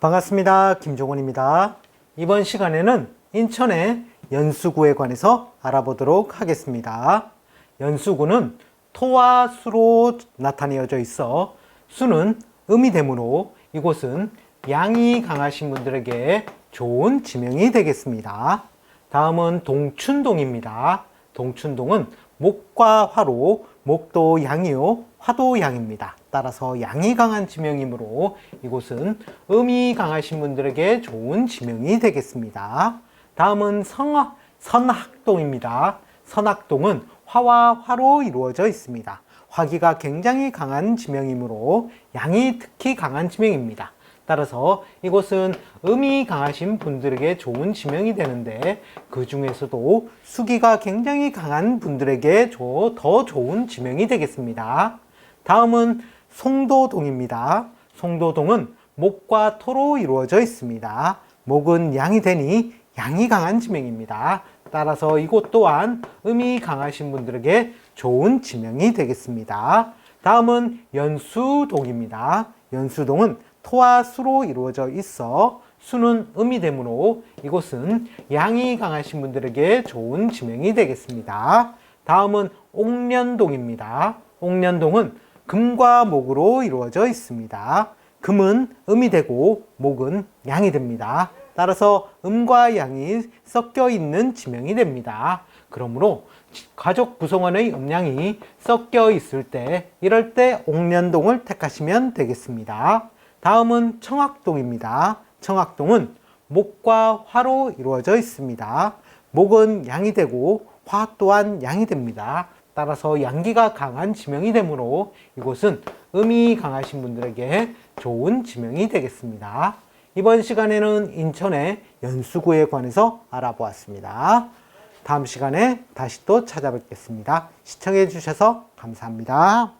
반갑습니다. 김종원입니다. 이번 시간에는 인천의 연수구에 관해서 알아보도록 하겠습니다. 연수구는 토와 수로 나타내어져 있어 수는 음이 되므로 이곳은 양이 강하신 분들에게 좋은 지명이 되겠습니다. 다음은 동춘동입니다. 동춘동은 목과 화로, 목도 양이요, 화도 양입니다. 따라서 양이 강한 지명이므로 이곳은 음이 강하신 분들에게 좋은 지명이 되겠습니다. 다음은 성, 선학동입니다. 선학동은 화와 화로 이루어져 있습니다. 화기가 굉장히 강한 지명이므로 양이 특히 강한 지명입니다. 따라서 이곳은 음이 강하신 분들에게 좋은 지명이 되는데 그 중에서도 수기가 굉장히 강한 분들에게 조- 더 좋은 지명이 되겠습니다. 다음은 송도동입니다. 송도동은 목과 토로 이루어져 있습니다. 목은 양이 되니 양이 강한 지명입니다. 따라서 이곳 또한 음이 강하신 분들에게 좋은 지명이 되겠습니다. 다음은 연수동입니다. 연수동은 토와 수로 이루어져 있어 수는 음이 되므로 이곳은 양이 강하신 분들에게 좋은 지명이 되겠습니다. 다음은 옥련동입니다. 옥련동은 금과 목으로 이루어져 있습니다. 금은 음이 되고 목은 양이 됩니다. 따라서 음과 양이 섞여 있는 지명이 됩니다. 그러므로 가족 구성원의 음양이 섞여 있을 때 이럴 때 옥련동을 택하시면 되겠습니다. 다음은 청학동입니다. 청학동은 목과 화로 이루어져 있습니다. 목은 양이 되고 화 또한 양이 됩니다. 따라서 양기가 강한 지명이 되므로 이곳은 음이 강하신 분들에게 좋은 지명이 되겠습니다. 이번 시간에는 인천의 연수구에 관해서 알아보았습니다. 다음 시간에 다시 또 찾아뵙겠습니다. 시청해 주셔서 감사합니다.